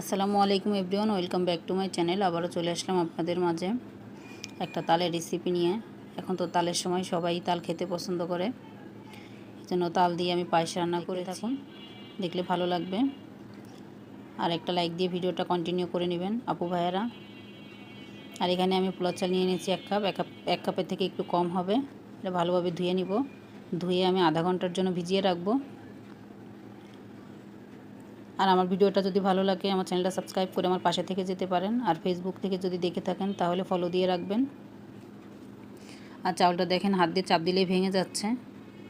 আসসালামু আলাইকুম everyone welcome back to my channel. আবারও চলে আসলাম আপনাদের মাঝে একটা তালের রেসিপি নিয়ে। এখন তো তালের সময় সবাই তাল খেতে পছন্দ করে। এই জন্য তাল দিয়ে আমি পায়েস রান্না করে থাকুন। দেখলে ভালো লাগবে। আর একটা লাইক দিয়ে ভিডিওটা কন্টিনিউ করে নেবেন আপু ভাইয়েরা। আর এখানে আমি পোলার চাল নিয়ে নিয়েছি এক কাপ। এক কাপ এক কাপের থেকে একটু কম হবে। এটা ভালোভাবে ধুয়ে নিব। ধুয়ে আমি আধা ঘণ্টার জন্য ভিজিয়ে রাখব। আর আমার ভিডিওটা যদি ভালো লাগে, আমার চ্যানেলটা সাবস্ক্রাইব করে আমার পাশে থেকে যেতে পারেন। আর ফেসবুক থেকে যদি দেখে থাকেন, তাহলে ফলো দিয়ে রাখবেন। আর চাউলটা দেখেন, হাত দিয়ে চাপ দিলেই ভেঙে যাচ্ছে।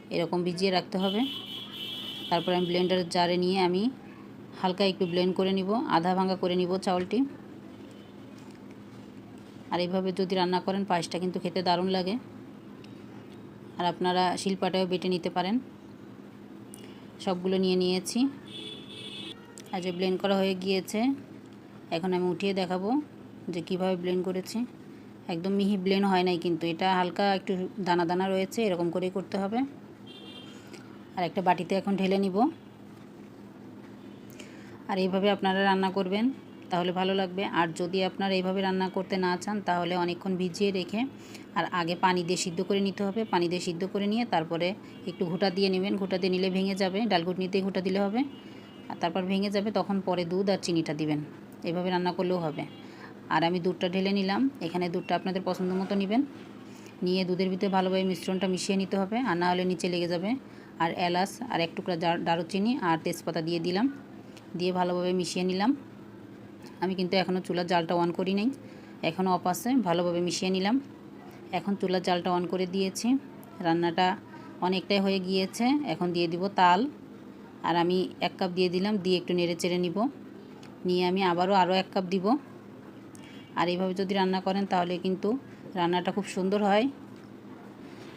এরকম ভিজিয়ে রাখতে হবে। তারপর আমি ব্লেন্ডারের জারে নিয়ে আমি হালকা একটু ব্লেন্ড করে নিব, আধা ভাঙা করে নিব চাউলটি। আর এইভাবে যদি রান্না করেন, পায়েসটা কিন্তু খেতে দারুণ লাগে। আর আপনারা শিলপাটাও বেটে নিতে পারেন। সবগুলো নিয়ে নিয়েছি। আর যে ব্লেন্ড করা হয়ে গিয়েছে। এখন আমি উঠিয়ে দেখাবো যে কীভাবে ব্লেন্ড করেছি। একদম মিহি ব্লেন্ড হয় নাই কিন্তু, এটা হালকা একটু দানা দানা রয়েছে, এরকম করেই করতে হবে। আর একটা বাটিতে এখন ঢেলে নিব। আর এইভাবে আপনারা রান্না করবেন, তাহলে ভালো লাগবে। আর যদি আপনারা এইভাবে রান্না করতে না চান, তাহলে অনেকক্ষণ ভিজিয়ে রেখে, আর আগে পানি দিয়ে সিদ্ধ করে নিতে হবে। পানি দিয়ে সিদ্ধ করে নিয়ে তারপরে একটু ঘুটা দিয়ে নেবেন। ঘুটা দিয়ে নিলে ভেঙে যাবে। ডাল ঘুটনিতেই ঘুটা দিলে হবে। আর তারপর ভেঙে যাবে, তখন পরে দুধ আর চিনিটা দিবেন। এভাবে রান্না করলেও হবে। আর আমি দুধটা ঢেলে নিলাম। এখানে দুধটা আপনাদের পছন্দ মতো নেবেন। নিয়ে দুধের ভিতরে ভালোভাবে মিশ্রণটা মিশিয়ে নিতে হবে, আর না হলে নিচে লেগে যাবে। আর এলাচ আর এক টুকরা দারুচিনি আর তেজপাতা দিয়ে দিলাম। দিয়ে ভালোভাবে মিশিয়ে নিলাম। আমি কিন্তু এখনও চুলার জালটা অন করি নাই। এখনও অফ আছে, ভালোভাবে মিশিয়ে নিলাম। এখন চুলার জালটা অন করে দিয়েছি। রান্নাটা অনেকটাই হয়ে গিয়েছে। এখন দিয়ে দিব তাল। আর আমি এক কাপ দিয়ে দিলাম, দিয়ে একটু নেড়ে চেড়ে নিব। নিয়ে আমি আবারও আরও এক কাপ দিব। আর এইভাবে যদি রান্না করেন তাহলে কিন্তু রান্নাটা খুব সুন্দর হয়।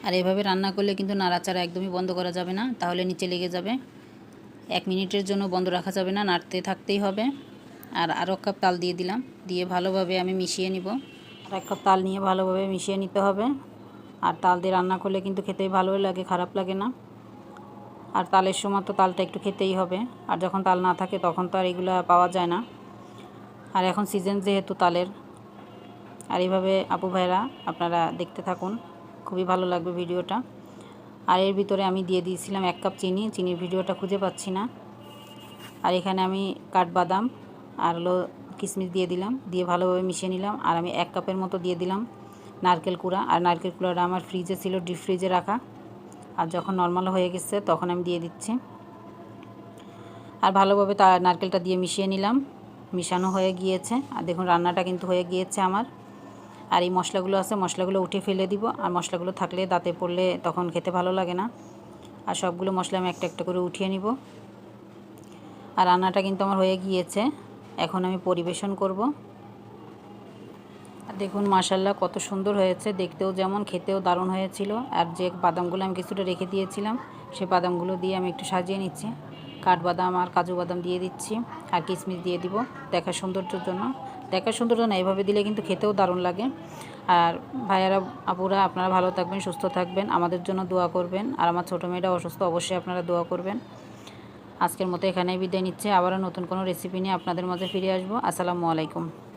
আর এভাবে রান্না করলে কিন্তু নাড়াচাড়া একদমই বন্ধ করা যাবে না, তাহলে নিচে লেগে যাবে। এক মিনিটের জন্য বন্ধ রাখা যাবে না, নাড়তে থাকতেই হবে। আর আরও কাপ তাল দিয়ে দিলাম, দিয়ে ভালোভাবে আমি মিশিয়ে নিব। আর এক কাপ তাল নিয়ে ভালোভাবে মিশিয়ে নিতে হবে। আর তাল দিয়ে রান্না করলে কিন্তু খেতেই ভালোই লাগে, খারাপ লাগে না। আর তালের সময় তো তালটা একটু খেতেই হবে। আর যখন তাল না থাকে তখন তো আর এগুলো পাওয়া যায় না। আর এখন সিজন যেহেতু তালের, আর এইভাবে আপু ভাইরা আপনারা দেখতে থাকুন, খুবই ভালো লাগবে ভিডিওটা। আর এর ভিতরে আমি দিয়ে দিয়েছিলাম এক কাপ চিনি, চিনির ভিডিওটা খুঁজে পাচ্ছি না। আর এখানে আমি কাঠবাদাম আর হলো কিশমিশ দিয়ে দিলাম, দিয়ে ভালোভাবে মিশিয়ে নিলাম। আর আমি এক কাপের মতো দিয়ে দিলাম নারকেল কুড়া। আর নারকেল কুড়াটা আমার ফ্রিজে ছিল ডিপ ফ্রিজে রাখা। আর যখন নর্মাল হয়ে গেছে, তখন আমি দিয়ে দিচ্ছি। আর ভালোভাবে তা নারকেলটা দিয়ে মিশিয়ে নিলাম। মিশানো হয়ে গিয়েছে। আর দেখুন, রান্নাটা কিন্তু হয়ে গিয়েছে আমার। আর এই মশলাগুলো আছে, মশলাগুলো উঠে ফেলে দিব। আর মশলাগুলো থাকলে দাঁতে পড়লে তখন খেতে ভালো লাগে না। আর সবগুলো মশলা আমি একটা একটা করে উঠিয়ে নিব। আর রান্নাটা কিন্তু আমার হয়ে গিয়েছে। এখন আমি পরিবেশন করব। দেখুন মাসাল্লাহ কত সুন্দর হয়েছে। দেখতেও যেমন, খেতেও দারুণ হয়েছিল। আর যে বাদামগুলো আমি কিছুটা রেখে দিয়েছিলাম, সে বাদামগুলো দিয়ে আমি একটু সাজিয়ে নিচ্ছি। কাঠবাদাম আর কাজু বাদাম দিয়ে দিচ্ছি আর কিশমিশ দিয়ে দিব দেখার সৌন্দর্যের জন্য। দেখার সৌন্দর্য না, এভাবে দিলে কিন্তু খেতেও দারুণ লাগে। আর ভাইয়ারা, আপুরা, আপনারা ভালো থাকবেন, সুস্থ থাকবেন, আমাদের জন্য দোয়া করবেন। আর আমার ছোটো মেয়েটা অসুস্থ, অবশ্যই আপনারা দোয়া করবেন। আজকের মতো এখানেই বিদায় নিচ্ছে। আবারও নতুন কোনো রেসিপি নিয়ে আপনাদের মাঝে ফিরে আসব। আসসালামু আলাইকুম।